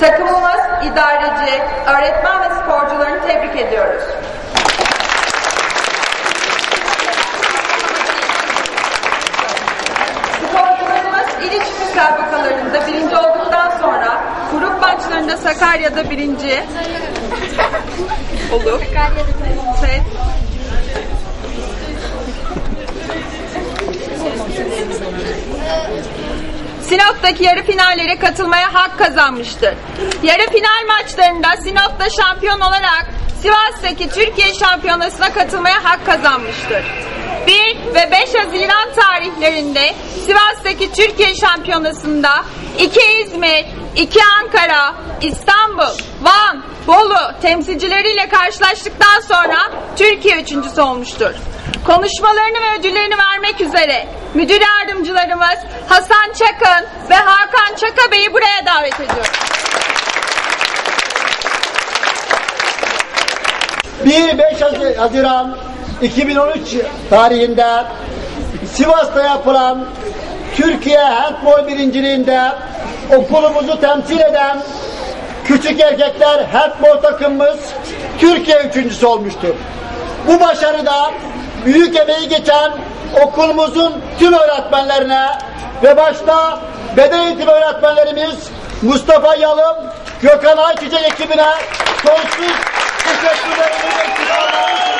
Takımımız, idareci, öğretmen ve sporcularını tebrik ediyoruz. Sporcularımız il içi müsabakalarında birinci olduktan sonra grup maçlarında Sakarya'da birinci olup Evet. Sinop'taki yarı finallere katılmaya hak kazanmıştır. Yarı final maçlarında Sinop'ta şampiyon olarak Sivas'taki Türkiye Şampiyonası'na katılmaya hak kazanmıştır. 1 ve 5 Haziran tarihlerinde Sivas'taki Türkiye Şampiyonası'nda 2 İzmir, 2 Ankara, İstanbul, Van, Bolu temsilcileriyle karşılaştıktan sonra Türkiye üçüncüsü olmuştur. Konuşmalarını ve ödüllerini vermek üzere müdür yardımcılarımız Hasan Çakın ve Hakan Çaka Bey'i buraya davet ediyorum. 1-5 Haziran 2013 tarihinde Sivas'ta yapılan Türkiye Handball Birinciliğinde okulumuzu temsil eden küçük erkekler handball takımımız Türkiye üçüncüsü olmuştur. Bu başarıda büyük emeği geçen okulumuzun tüm öğretmenlerine ve başta beden eğitimi öğretmenlerimiz Mustafa Yalım, Gökhan Ayçiçek ekibine sonsuz teşekkürlerimi ve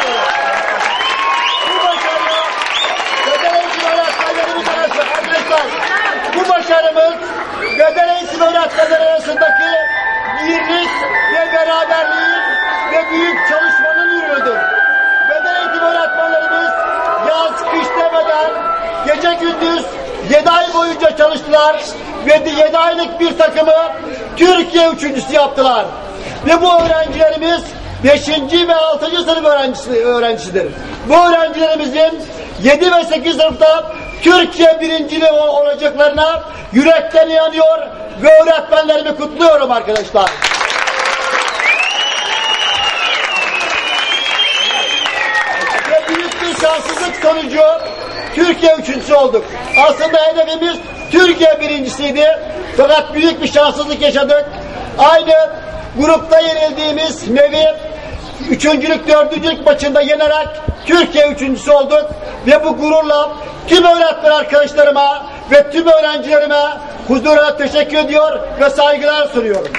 çalıştılar ve 7 aylık bir takımı Türkiye üçüncüsü yaptılar. Ve bu öğrencilerimiz 5. ve 6. sınıf öğrencisi, öğrencisidir. Bu öğrencilerimizin 7 ve 8 sınıfta Türkiye birinciliği ol- olacaklarına yürekten inanıyor ve öğretmenlerimi kutluyorum arkadaşlar. ve büyük bir şanssızlık sonucu Türkiye üçüncüsü olduk. Aslında hedefimiz Türkiye birincisiydi. Fakat büyük bir şanssızlık yaşadık. Aynı grupta yenildiğimiz Mevi üçüncülük, dördüncülük maçında yenerek Türkiye üçüncüsü olduk ve bu gururla tüm öğretmen arkadaşlarıma ve tüm öğrencilerime huzura teşekkür ediyor ve saygılar sunuyorum.